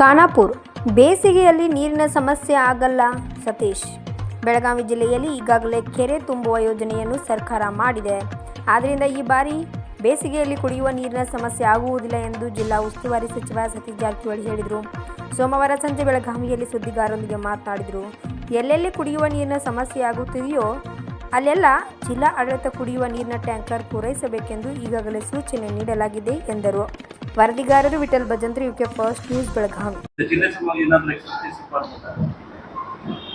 ಖಾನಾಪುರ್. ಬೇಸಿಗೆಯಲ್ಲಿ ನೀರಿನ ಸಮಸ್ಯೆ ಆಗಲ್ಲ, ಸತೀಶ್. ಬೆಳಗಾವಿ ಜಿಲ್ಲೆಯಲ್ಲಿ ಈಗಾಗಲೇ ಕೆರೆ ತುಂಬುವ ಯೋಜನೆಯನ್ನು ಸರ್ಕಾರ ಮಾಡಿದೆ. ಆದ್ದರಿಂದ ಈ ಬಾರಿ ಬೇಸಿಗೆಯಲ್ಲಿ ಕುಡಿಯುವ ನೀರಿನ ಸಮಸ್ಯೆ ಆಗುವುದಿಲ್ಲ ಎಂದು ಜಿಲ್ಲಾ ಉಸ್ತುವಾರಿ ಸಚಿವ ಸತೀಶ್ ಜಾರಕಿಹೊಳಿ ಹೇಳಿದರು. ಸೋಮವಾರ ಸಂಜೆ ಬೆಳಗಾವಿಯಲ್ಲಿ ಸುದ್ದಿಗಾರರೊಂದಿಗೆ ಮಾತನಾಡಿದರು. ಎಲ್ಲೆಲ್ಲಿ ಕುಡಿಯುವ ನೀರಿನ ಸಮಸ್ಯೆ ಆಗುತ್ತಿದೆಯೋ ಅಲ್ಲೆಲ್ಲ ಜಿಲ್ಲಾ ಆಡಳಿತ ಕುಡಿಯುವ ನೀರಿನ ಟ್ಯಾಂಕರ್ ಪೂರೈಸಬೇಕೆಂದು ಈಗಾಗಲೇ ಸೂಚನೆ ನೀಡಲಾಗಿದೆ ಎಂದರು. ವರದಿಗಾರರು Vithal Bhajantri UK first news Belagavi.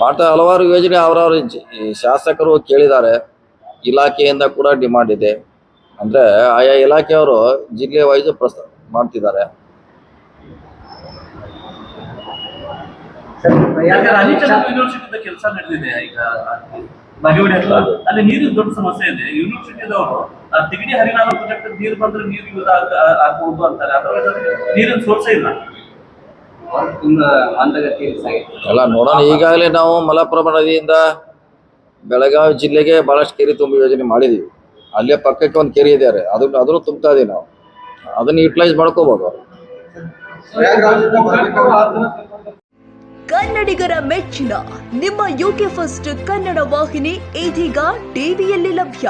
ಮಾಡ್ತಾ ಹಲವಾರು ಯೋಜನೆ ಅವರವರು ಶಾಸಕರು ಕೇಳಿದ್ದಾರೆ ಇಲಾಖೆಯಿಂದ ಕೂಡ ಡಿಮಾಂಡ್ ಇದೆ. ಅಂದ್ರೆ ಆಯಾ ಇಲಾಖೆಯವರು ಜಿಲ್ಲೆ ವೈಸ್ ಪ್ರಸ್ತಾವ ಮಾಡ್ತಿದ್ದಾರೆ. ಕೆಲಸ ನಡೆದಿದೆ ಈಗ ಅಲ್ಲಿ ನೀರಿನ ದೊಡ್ಡ ಸಮಸ್ಯೆ ಇದೆ ಯೂನಿವರ್ಸಿಟಿದವರು ತಿಗಡಿ ಹರಿನಾಮ ಪ್ರಾಜೆಕ್ಟ್ ನೀರು ಬಂದ್ರೆ ನೀರು ಯೂಸ್ ಆಗ್ಬಹುದು ಅಂತಾರೆ. ಅದರೊಳಗೆ ನೀರಿನ ಸೋರ್ಸ ಇಲ್ಲ. ಎಲ್ಲ ನೋಡೋಣ. ಈಗಾಗಲೇ ನಾವು ಮಲಪ್ರಭಾ ನದಿಯಿಂದ ಬೆಳಗಾವಿ ಜಿಲ್ಲೆಗೆ ಬಹಳಷ್ಟು ಕೆರೆ ತುಂಬ ಯೋಜನೆ ಮಾಡಿದೀವಿ. ಅಲ್ಲೇ ಪಕ್ಕಕ್ಕೆ ಒಂದು ಕೆರೆ ಇದ್ದಾರೆ ಅದನ್ನ ಅದನ್ನು ತುಂಬ್ತಾ ಇದೀವಿ ನಾವು. ಅದನ್ನ ಯುಟಿಲೈಸ್ ಮಾಡ್ಕೋಬಹುದು ಕನ್ನಡಿಗರ ಮೆಚ್ಚಿನ ನಿಮ್ಮ ಯುಕೆ ಫಸ್ಟ್ ಕನ್ನಡ ವಾಹಿನಿ ಇದೀಗ ಟಿವಿಯಲ್ಲಿ ಲಭ್ಯ.